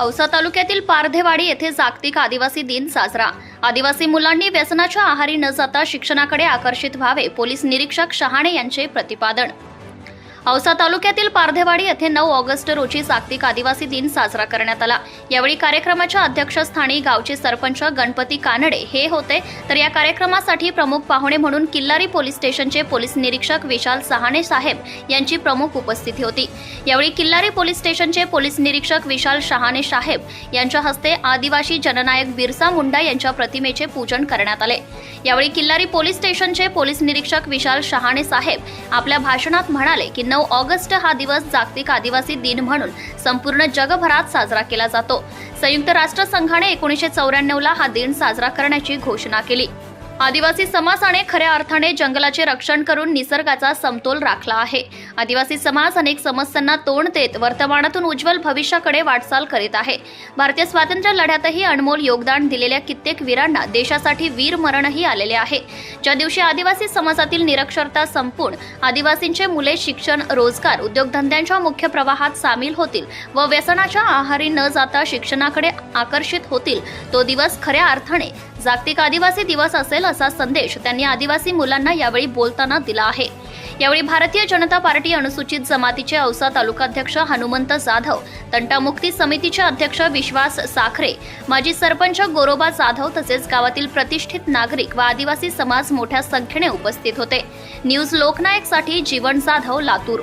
औसा तालुक्यातील पारधेवाडी येथे जागतिक आदिवासी दिन साजरा. आदिवासी मुलांनी व्यसनाच्या आहारी न जाता शिक्षणाकडे आकर्षित व्हावे पोलीस निरीक्षक शहाणे यांचे प्रतिपादन. औसा तालुक्यातील पारधेवाडी येथे नऊ ऑगस्ट रोजी जागतिक आदिवासी दिन साजरा करण्यात आला. यावेळी कार्यक्रमाच्या अध्यक्षस्थानी गावचे सरपंच गणपती कानडे हे होते. तर या कार्यक्रमासाठी प्रमुख पाहुणे म्हणून किल्लारी पोलीस स्टेशनचे पोलीस निरीक्षक विशाल सहाणे साहेब यांची प्रमुख उपस्थिती होती. यावेळी किल्लारी पोलीस स्टेशनचे पोलीस निरीक्षक विशाल शहाणे साहेब यांच्या हस्ते आदिवासी जननायक बिरसा मुंडा यांच्या प्रतिमेचे पूजन करण्यात आले. यावेळी किल्लारी पोलीस स्टेशनचे पोलीस निरीक्षक विशाल शहाणे साहेब आपल्या भाषणात म्हणाले की नऊ ऑगस्ट हा दिवस जागतिक आदिवासी दिन म्हणून संपूर्ण जगभरात साजरा केला जातो. संयुक्त राष्ट्र संघाने एकोणीसशे चौऱ्याण्णवला हा दिन साजरा करण्याची घोषणा केली. आदिवासी समाजाने खऱ्या अर्थाने जंगलाचे रक्षण करून निसर्गाचा समतोल राखला आहे. आदिवासी समाज अनेक समस्यांना तोंड देत वर्तमानातून उज्ज्वल भविष्याकडे वाटचाल करीत आहे. भारतीय स्वातंत्र्य लढ्यातही अनमोल योगदान दिलेल्या कित्येक वीरांना देशासाठी वीर मरणही आलेले आहे. ज्या दिवशी आदिवासी समाजातील निरक्षरता संपून आदिवासींचे मुले शिक्षण रोजगार उद्योगधंद्यांच्या मुख्य प्रवाहात सामील होतील व व्यसनाच्या आहारी न जाता शिक्षणाकडे आकर्षित होतील तो दिवस खऱ्या अर्थाने जागतिक आदिवासी दिवस असेल असा संदेश त्यांनी आदिवासी मुलांना यावेळी बोलताना दिला आहे. यावेळी भारतीय जनता पार्टी अनुसूचित जमातीचे औसा तालुकाध्यक्ष हनुमंत जाधव तंटामुक्ती समितीचे अध्यक्ष विश्वास साखरे माजी सरपंच गोरोबा जाधव तसेच गावातील प्रतिष्ठित नागरिक व आदिवासी समाज मोठ्या संख्येने उपस्थित होते. न्यूज लोकनायकसाठी जीवन जाधव लातूर.